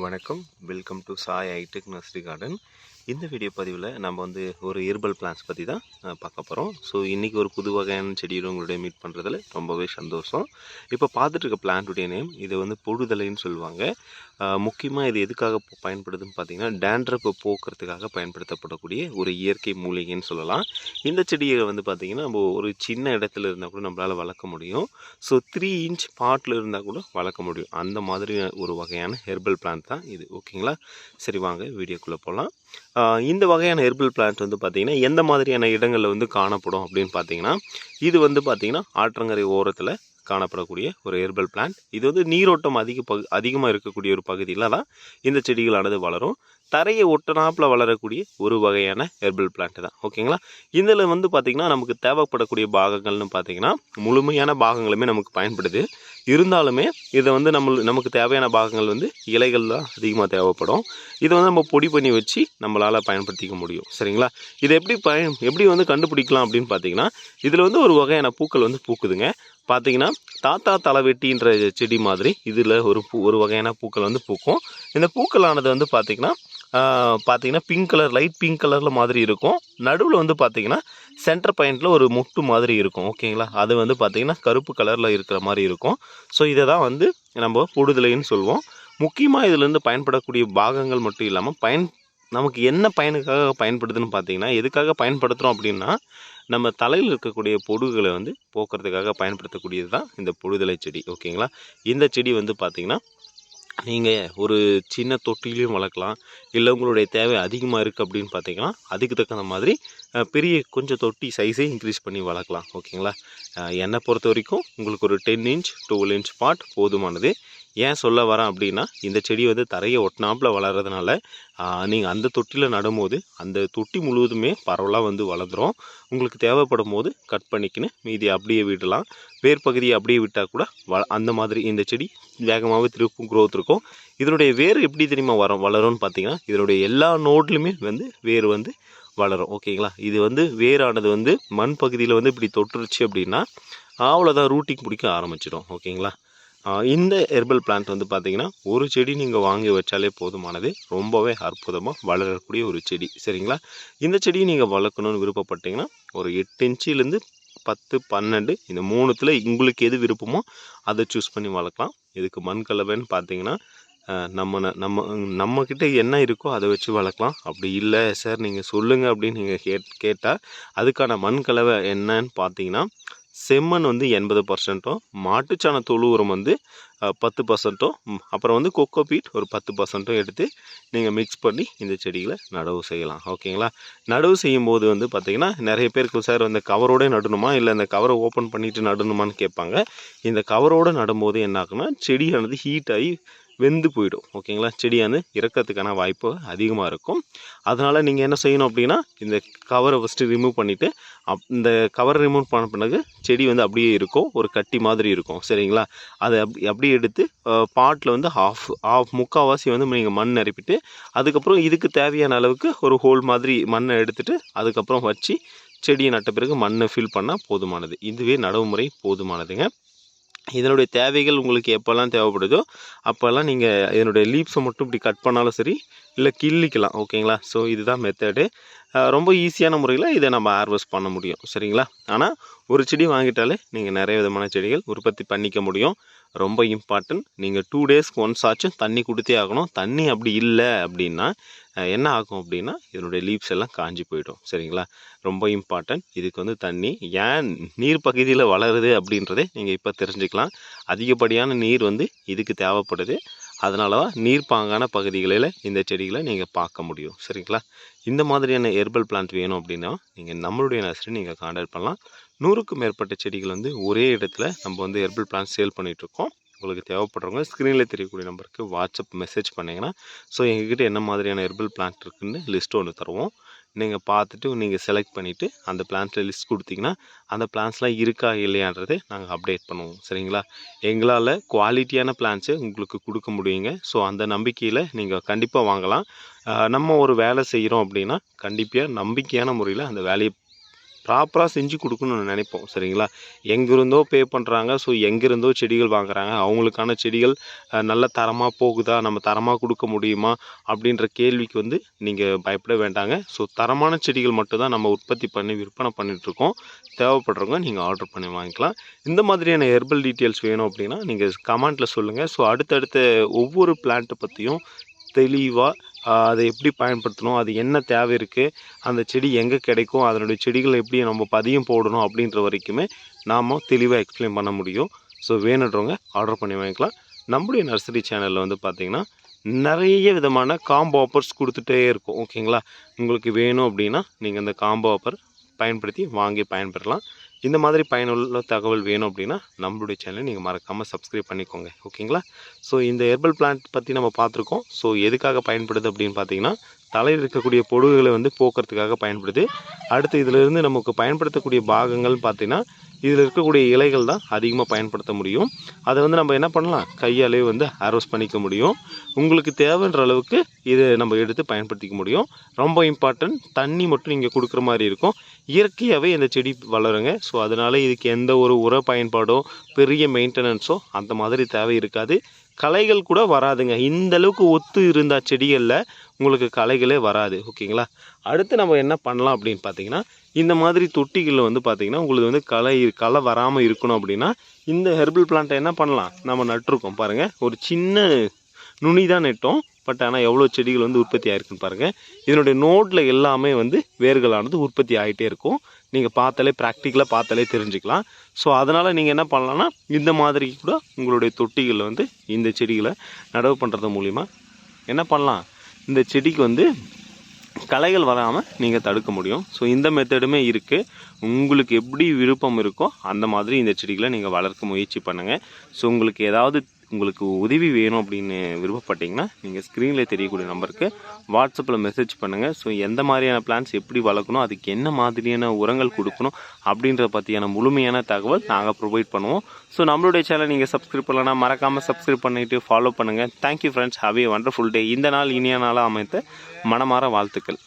வணக்கம். Welcome to Sai itech nursery garden இந்த video பதிவில் நம்ம வந்து ஒரு ஹெர்பல் பிளான்ஸ் பற்றி தான் பார்க்க போகிறோம் ஸோ இன்றைக்கி ஒரு புது வகையான செடியோட உங்களுடைய மீட் பண்ணுறதுல ரொம்பவே சந்தோஷம். இப்போ பார்த்துட்டு இருக்க பிளான்ட்டுடைய நேம் இதை வந்து பொடுதலைன்னு சொல்லுவாங்க. முக்கியமாக இது எதுக்காக பயன்படுதுன்னு பார்த்தீங்கன்னா டேண்ட்ரப்பை போக்குறதுக்காக பயன்படுத்தப்படக்கூடிய ஒரு இயற்கை மூலிகைன்னு சொல்லலாம். இந்த செடியை வந்து பார்த்திங்கன்னா நம்ம ஒரு சின்ன இடத்துல இருந்தால் கூட நம்மளால் வளர்க்க முடியும். ஸோ த்ரீ இன்ச் பாட்டில் இருந்தால் கூட வளர்க்க முடியும். அந்த மாதிரி ஒரு வகையான ஹெர்பல் பிளான்ட் தான் இது. ஓகேங்களா? சரி வாங்க வீடியோக்குள்ளே போகலாம் இந்த வகையான ஹெர்பல் பிளான்ட் வந்து பார்த்திங்கன்னா எந்த மாதிரியான இடங்களில் வந்து காணப்படும் அப்படின்னு பார்த்தீங்கன்னா இது வந்து பார்த்திங்கன்னா ஆற்றங்கரை ஓரத்தில் காணப்படக்கூடிய ஒரு ஹெர்பல் பிளான்ட் இது வந்து நீரோட்டம் அதிக பகு அதிகமாக இருக்கக்கூடிய ஒரு பகுதியில் தான் இந்த செடிகளானது வளரும். தரையை ஒட்டனாப்பில் வளரக்கூடிய ஒரு வகையான ஹெர்பல் பிளான்ட் தான். ஓகேங்களா? இதில் வந்து பார்த்திங்கன்னா நமக்கு தேவைப்படக்கூடிய பாகங்கள்னு பார்த்தீங்கன்னா முழுமையான பாகங்களுமே நமக்கு பயன்படுது. இருந்தாலுமே இதை வந்து நம்ம நமக்கு தேவையான பாகங்கள் வந்து இலைகள் தான் அதிகமாக தேவைப்படும். இதை வந்து நம்ம பொடி பண்ணி வச்சு நம்மளால் பயன்படுத்திக்க முடியும். சரிங்களா? இதை எப்படி பயன் எப்படி வந்து கண்டுபிடிக்கலாம் அப்படின்னு பார்த்தீங்கன்னா இதில் வந்து ஒரு வகையான பூக்கள் வந்து பூக்குதுங்க. பார்த்தீங்கன்னா தாத்தா தலைவெட்டின்ற செடி மாதிரி இதில் ஒரு பூ ஒரு வகையான பூக்கள் வந்து பூக்கும். இந்த பூக்களானது வந்து பார்த்திங்கன்னா பார்த்தீங்கன்னா பிங்க் கலர் லைட் பிங்க் கலரில் மாதிரி இருக்கும். நடுவில் வந்து பார்த்தீங்கன்னா சென்டர் பாயிண்டில் ஒரு முட்டு மாதிரி இருக்கும் ஓகேங்களா அது வந்து பார்த்தீங்கன்னா கருப்பு கலரில் இருக்கிற மாதிரி இருக்கும். ஸோ இதை தான் வந்து நம்ம புடுதலைன்னு சொல்லுவோம் முக்கியமாக இதிலேருந்து பயன்படக்கூடிய பாகங்கள் மட்டும் இல்லாமல் பயன் நமக்கு என்ன பயனுக்காக பயன்படுதுன்னு பார்த்தீங்கன்னா எதுக்காக பயன்படுத்துகிறோம் அப்படின்னா நம்ம தலையில் இருக்கக்கூடிய பொடுகளை வந்து போக்குறதுக்காக பயன்படுத்தக்கூடியது தான் இந்த புழுதலை செடி ஓகேங்களா இந்த செடி வந்து பார்த்திங்கன்னா நீங்கள் ஒரு சின்ன தொட்டிலையும் வளர்க்கலாம். இல்லை உங்களுடைய தேவை அதிகமாக இருக்குது அப்படின்னு பார்த்தீங்கன்னா அதுக்கு தகுந்த மாதிரி பெரிய கொஞ்சம் தொட்டி சைஸே இன்க்ரீஸ் பண்ணி வளர்க்கலாம். ஓகேங்களா என்னை பொறுத்த வரைக்கும் உங்களுக்கு ஒரு ten inch twelve inch pot போதுமானது. ஏன் சொல்ல வரேன் அப்படின்னா இந்த செடி வந்து தரையை ஒட்டினாப்பில் வளர்கிறதுனால நீங்கள் அந்த தொட்டியில் நடும்போது அந்த தொட்டி முழுவதுமே பரவலாக வந்து வளர்ந்துடும் உங்களுக்கு தேவைப்படும் போது கட் பண்ணிக்கின்னு மீதி அப்படியே விடலாம். வேர் பகுதியை அப்படியே விட்டால் கூட வ அந்த மாதிரி இந்த செடி வேகமாகவே திருப்பும் க்ரோத் இருக்கும். இதனுடைய வேர் எப்படி தெரியுமா வரும் வளரும்னு பார்த்தீங்கன்னா இதனுடைய எல்லா நோட்லையுமே வந்து வேர் வந்து வளரும். ஓகேங்களா? இது வந்து வேரானது வந்து மண் பகுதியில் வந்து இப்படி தொட்டுருச்சு அப்படின்னா அவ்வளோதான் ரூட்டிங் பிடிக்க ஆரம்பிச்சிடும். ஓகேங்களா? இந்த ஹெர்பல் பிளான்ட் வந்து பார்த்தீங்கன்னா ஒரு செடி நீங்கள் வாங்கி வச்சாலே போதுமானது. ரொம்பவே அற்புதமாக வளரக்கூடிய ஒரு செடி. சரிங்களா? இந்த செடியை நீங்கள் வளர்க்கணும்னு விருப்பப்பட்டீங்கன்னா ஒரு எட்டு இன்ச்சிலேருந்து பத்து பன்னெண்டு இந்த மூணுத்தில் உங்களுக்கு எது விருப்பமோ அதை சூஸ் பண்ணி வளர்க்கலாம். இதுக்கு மண் கலவைன்னு பார்த்தீங்கன்னா நம்ம நம்ம நம்மக்கிட்ட என்ன இருக்கோ அதை வச்சு வளர்க்கலாம். அப்படி இல்லை சார் நீங்கள் சொல்லுங்கள் அப்படின்னு நீங்கள் கேட் கேட்டால் அதுக்கான மண் கலவை என்னன்னு பார்த்தீங்கன்னா செம்மண் வந்து எண்பது பர்சன்ட்டும் மாட்டுச்சாண தொழு உரம் வந்து பத்து பர்சன்ட்டும் அப்புறம் வந்து கொக்கோ பீட் ஒரு பத்து பர்சன்ட்டும் எடுத்து நீங்கள் மிக்ஸ் பண்ணி இந்த செடிகளை நடவு செய்யலாம். ஓகேங்களா? நடவு செய்யும் போது வந்து பார்த்திங்கன்னா நிறைய பேருக்கு சார் இந்த கவரோட நடணுமா? இல்லை இந்த கவரை ஓப்பன் பண்ணிவிட்டு நடணுமான்னு கேட்பாங்க. இந்த கவரோடு நடும்போது என்ன ஆகுனா செடியானது ஹீட் ஆகி வெந்து போயிடும் ஓகேங்களா? செடியானது இறக்கிறதுக்கான வாய்ப்பு அதிகமாக இருக்கும். அதனால் நீங்கள் என்ன செய்யணும் அப்படின்னா இந்த கவரை ஃபஸ்ட்டு ரிமூவ் பண்ணிவிட்டு அப் இந்த கவர் ரிமூவ் பண்ண பிறகு செடி வந்து அப்படியே இருக்கும் ஒரு கட்டி மாதிரி இருக்கும் சரிங்களா? அதை அப்படி அப்படியே எடுத்து பாட்டில் வந்து ஆஃப் ஆஃப் முக்கால்வாசி வந்து நீங்கள் மண் நிரப்பிட்டு அதுக்கப்புறம் இதுக்கு தேவையான அளவுக்கு ஒரு ஹோல் மாதிரி மண்ணை எடுத்துகிட்டு அதுக்கப்புறம் வச்சு செடியை நட்ட பிறகு மண்ணை ஃபில் பண்ணால் போதுமானது. இதுவே நடவுமுறை போதுமானதுங்க. இதனுடைய தேவைகள் உங்களுக்கு எப்போல்லாம் தேவைப்படுதோ அப்போல்லாம் நீங்கள் இதனுடைய லீப்ஸை மட்டும் இப்படி கட் பண்ணாலும் சரி இல்லை கிள்ளிக்கலாம் ஓகேங்களா? ஸோ இதுதான் மெத்தடு ரொம்ப ஈஸியான முறையில் இதை நம்ம ஹார்வெஸ்ட் பண்ண முடியும் சரிங்களா? ஆனால் ஒரு செடி வாங்கிட்டாலே நீங்கள் நிறைய விதமான செடிகள் உற்பத்தி பண்ணிக்க முடியும். ரொம்ப இம்பார்ட்டன்ட் நீங்கள் டூ டேஸ்க்கு ஒன்ஸ் ஆச்சும் தண்ணி கொடுத்தே ஆகணும். தண்ணி அப்படி இல்லை அப்படின்னா என்ன ஆகும் அப்படின்னா இதனுடைய லீவ்ஸ் எல்லாம் காஞ்சி போயிடும் சரிங்களா? ரொம்ப இம்பார்ட்டன்ட் இதுக்கு வந்து தண்ணி ஏன் நீர் பகுதியில் வளருது அப்படின்றதே நீங்கள் இப்போ தெரிஞ்சுக்கலாம். அதிகப்படியான நீர் வந்து இதுக்கு தேவைப்படுது. அதனால தான் நீர்ப்பாங்கான பகுதிகளில் இந்த செடிகளை நீங்கள் பார்க்க முடியும். சரிங்களா? இந்த மாதிரியான ஹெர்பல் பிளான்ட் வேணும் அப்படின்னா நீங்கள் நம்மளுடைய நர்சரி நீங்கள் கான்டாக்ட் பண்ணலாம். நூறுக்கும் மேற்பட்ட செடிகள் வந்து ஒரே இடத்துல நம்ம வந்து ஹெர்பல் பிளான்ட் சேல் பண்ணிகிட்ருக்கோம் உங்களுக்கு தேவைப்படுறவங்க ஸ்க்ரீனில் தெரியக்கூடிய நம்பருக்கு வாட்ஸ்அப் மெசேஜ் பண்ணிங்கன்னா ஸோ எங்ககிட்ட என்ன மாதிரியான ஹெர்பல் பிளான்ட் இருக்குதுன்னு லிஸ்ட் ஒன்று தருவோம். நீங்கள் பார்த்துட்டு நீங்கள் செலக்ட் பண்ணிவிட்டு அந்த பிளான்ஸில் லிஸ்ட் கொடுத்தீங்கன்னா அந்த பிளான்ஸ்லாம் இருக்கா இல்லையான்றதை நாங்கள் அப்டேட் பண்ணுவோம். சரிங்களா? எங்களால் குவாலிட்டியான பிளான்ஸை உங்களுக்கு கொடுக்க முடியுங்க. ஸோ அந்த நம்பிக்கையில் நீங்கள் கண்டிப்பாக வாங்கலாம். நம்ம ஒரு வேலை செய்கிறோம் அப்படின்னா கண்டிப்பாக நம்பிக்கையான முறையில் அந்த வேலையை ப்ராப்பராக செஞ்சு கொடுக்கணும்னு நினைப்போம் சரிங்களா? எங்கிருந்தோ பே பண்ணுறாங்க ஸோ எங்கிருந்தோ செடிகள் வாங்குறாங்க. அவங்களுக்கான செடிகள் நல்ல தரமாக போகுதா? நம்ம தரமாக கொடுக்க முடியுமா? அப்படின்ற கேள்விக்கு வந்து நீங்கள் பயப்பட வேண்டாங்க. ஸோ தரமான செடிகள் மட்டும்தான் நம்ம உற்பத்தி பண்ணி விற்பனை பண்ணிகிட்ருக்கோம் தேவைப்படுறவங்க நீங்கள் ஆர்டர் பண்ணி வாங்கிக்கலாம். இந்த மாதிரியான ஹெர்பல் டீட்டெயில்ஸ் வேணும் அப்படின்னா நீங்கள் கமெண்ட்டில் சொல்லுங்கள் ஸோ அடுத்தடுத்த ஒவ்வொரு பிளான்ட்டை பற்றியும் தெளிவாக அதை எப்படி பயன்படுத்தணும் அது என்ன தேவை இருக்குது அந்த செடி எங்கே கிடைக்கும் அதனுடைய செடிகளை எப்படி நம்ம பதியம் போடணும் அப்படின்ற வரைக்குமே நாம் தெளிவாக எக்ஸ்பிளைன் பண்ண முடியும். ஸோ வேணுன்றவங்க ஆர்டர் பண்ணி வாங்கிக்கலாம். நம்முடைய நர்சரி சேனலில் வந்து பார்த்திங்கன்னா நிறைய விதமான காம்போ ஆஃபர்ஸ் கொடுத்துட்டே இருக்கும். ஓகேங்களா உங்களுக்கு வேணும் அப்படின்னா நீங்கள் அந்த காம்போ ஆஃபர் பயன்படுத்தி வாங்கி பயன்பெறலாம். இந்த மாதிரி பயனுள்ள தகவல் வேணும் அப்படின்னா நம்மளுடைய சேனலை நீங்கள் மறக்காமல் சப்ஸ்கிரைப் பண்ணிக்கோங்க. ஓகேங்களா ஸோ இந்த ஹெர்பல் பிளான்ட் பற்றி நம்ம பார்த்துருக்கோம். ஸோ எதுக்காக பயன்படுது அப்படின்னு பார்த்தீங்கன்னா தலையில் இருக்கக்கூடிய பொடுகுகளை வந்து போக்குறதுக்காக பயன்படுது. அடுத்து இதிலிருந்து நமக்கு பயன்படுத்தக்கூடிய பாகங்கள் பார்த்தீங்கன்னா இதில் இருக்கக்கூடிய இலைகள் தான் அதிகமாக பயன்படுத்த முடியும். அதை வந்து நம்ம என்ன பண்ணலாம்? கையாலே வந்து அரோஸ் பண்ணிக்க முடியும். உங்களுக்கு தேவைன்ற அளவுக்கு இதை நம்ம எடுத்து பயன்படுத்திக்க முடியும். ரொம்ப இம்பார்ட்டன்ட் தண்ணி மட்டும் நீங்கள் கொடுக்குற மாதிரி இருக்கும். இயற்கையாகவே இந்த செடி வளருங்க. ஸோ அதனால் இதுக்கு எந்த ஒரு உர பயன்பாடோ பெரிய மெயின்டெனன்ஸோ அந்த மாதிரி தேவை இருக்காது. களைகள் கூட வராதுங்க. இந்த அளவுக்கு ஒத்து இருந்தால் செடிகளில் உங்களுக்கு களைகளே வராது. ஓகேங்களா? அடுத்து நம்ம என்ன பண்ணலாம் அப்படின்னு பார்த்தீங்கன்னா இந்த மாதிரி தொட்டிகளில் வந்து பார்த்தீங்கன்னா உங்களுக்கு வந்து களை களை வராமல் இருக்கணும் அப்படின்னா இந்த ஹெர்பல் பிளான்ட்டை என்ன பண்ணலாம்? நம்ம நட்டிருக்கோம். பாருங்கள் ஒரு சின்ன நுனி தான் நட்டோம். பட் ஆனால் எவ்வளோ செடிகள் வந்து உற்பத்தி ஆயிருக்குன்னு பாருங்கள் இதனுடைய நோட்டில் எல்லாமே வந்து வேர்களானது உற்பத்தி ஆகிட்டே இருக்கும். நீங்கள் பார்த்தாலே ப்ராக்டிக்கலாக பார்த்தாலே தெரிஞ்சுக்கலாம். ஸோ அதனால் நீங்கள் என்ன பண்ணலான்னா இந்த மாதிரி கூட உங்களுடைய தொட்டிகளில் வந்து இந்த செடிகளை நடவு பண்ணுறது மூலிமா என்ன பண்ணலாம்? இந்த செடிக்கு வந்து களைகள் வராமல் நீங்கள் தடுக்க முடியும். ஸோ இந்த மெத்தடுமே இருக்குது உங்களுக்கு எப்படி விருப்பம் இருக்கோ அந்த மாதிரி இந்த செடிகளை நீங்கள் வளர்க்க முயற்சி பண்ணுங்கள் ஸோ உங்களுக்கு ஏதாவது உங்களுக்கு உதவி வேணும் அப்படின்னு விருப்பப்பட்டீங்கன்னா நீங்கள் ஸ்க்ரீனில் தெரியக்கூடிய நம்பருக்கு வாட்ஸ்அப்பில் மெசேஜ் பண்ணுங்கள் ஸோ எந்த மாதிரியான பிளான்ஸ் எப்படி வளர்க்கணும் அதுக்கு என்ன மாதிரியான உரங்கள் கொடுக்கணும் அப்படின்றத பற்றியான முழுமையான தகவல் நாங்கள் ப்ரொவைட் பண்ணுவோம். ஸோ நம்மளுடைய சேனல் நீங்கள் சப்ஸ்கிரைப் பண்ணலன்னா மறக்காமல் சப்ஸ்கிரைப் பண்ணிவிட்டு ஃபாலோ பண்ணுங்கள் thank you friends have a wonderful day இந்த நாள் இனிய நாளாக அமைத்த மனமாற வாழ்த்துக்கள்.